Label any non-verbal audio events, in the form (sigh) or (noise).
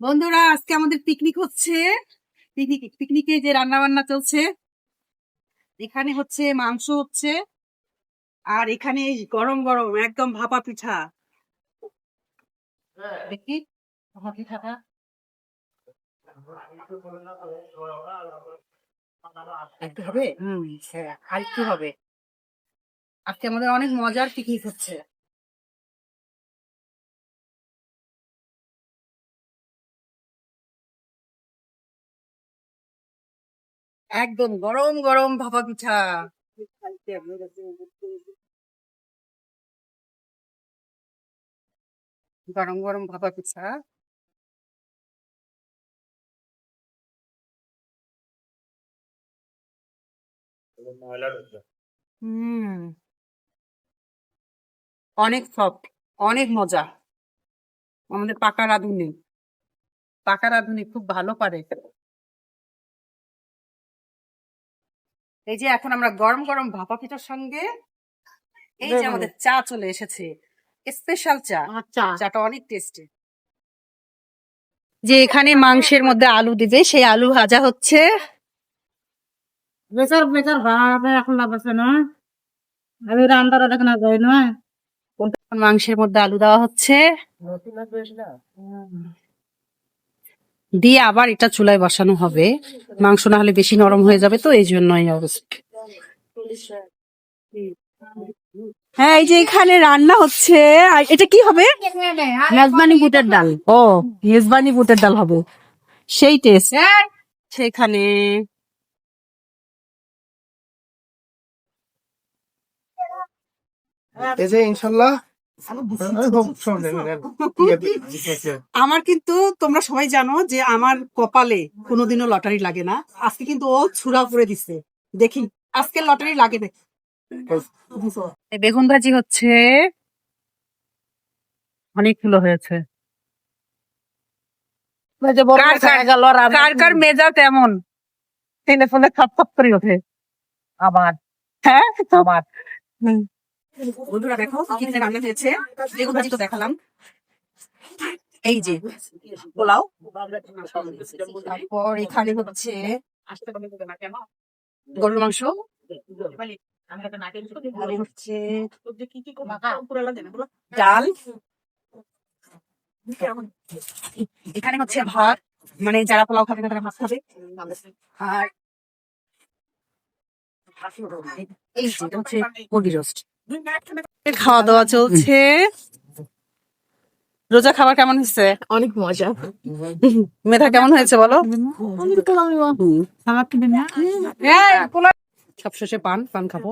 বন্ধুরা, আজকে আমাদের পিকনিক হচ্ছে। পিকনিক পিকনিকে যে রান্না বান্না চলছে, এখানে হচ্ছে মাংস হচ্ছে, আর এখানে গরম গরম, একদম ভাপা পিঠা। দেখি হবে? আজকে আমাদের অনেক মজার পিকনিক হচ্ছে। একদম গরম গরম ভাপা পিঠা। গরম গরম ভাপা পিঠা। অনেক সফট, অনেক মজা। আমাদের পাকা রাঁধুনি। পাকা রাঁধুনি খুব ভালো পারে। এই যে এখন আমরা গরম গরম ভাপা পিঠার সঙ্গে এই যে আমাদের চা চলে এসেছে। স্পেশাল চা। চাটা অনেক টেস্টি। যে এখানে মাংসের মধ্যে আলু দিবে সেই আলু ভাজা হচ্ছে বেকার বেকার ভাবে এখন লাভ আছে না। আমি রান্দার দেখ না যাই না। মাংসের মধ্যে আলু দেওয়া হচ্ছে। দিয়ে আবার এটা চুলায় বসানো হবে। মাংস না হলে বেশি নরম হয়ে যাবে তো এই জন্যই অবস্থা। হ্যাঁ এই যে এখানে রান্না হচ্ছে। আর এটা কি হবে? মেজবানি বুটের ডাল। ও মেজবানি বুটের ডাল হবে। সেই টেস্ট সেখানে এই যে ইনশাল্লাহ (laughs) আমার কিন্তু তোমরা সবাই জানো যে আমার কপালে কোনোদিনও লটারি লাগে না। আজকে কিন্তু ও ছুড়া করে দিছে। দেখি আজকে লটারি লাগে না। বেগুন ভাজি হচ্ছে অনেকগুলো হয়েছে। কার কার- কার কার মেজাজ এমন টেনে ফোনে খপ খপ করে ওঠে। আবার হ্যাঁ? হুম। বন্ধুরা দেখো কি রান্না হয়েছে? বেগুন ভাজি তো দেখালাম। এই যে, পোলাও। তারপর এখানে হচ্ছে গরুর মাংস। ডাল। এখানে হচ্ছে ভাত। মানে যারা পোলাও খাবে তারা ভাত খাবে। আর এই হচ্ছে মুরগি রোস্ট। খাওয়া দাওয়া চলছে। রোজা খাবার কেমন হয়েছে? অনেক মজা। মেধা কেমন হয়েছে বলো? সবশেষে পান পান খাব।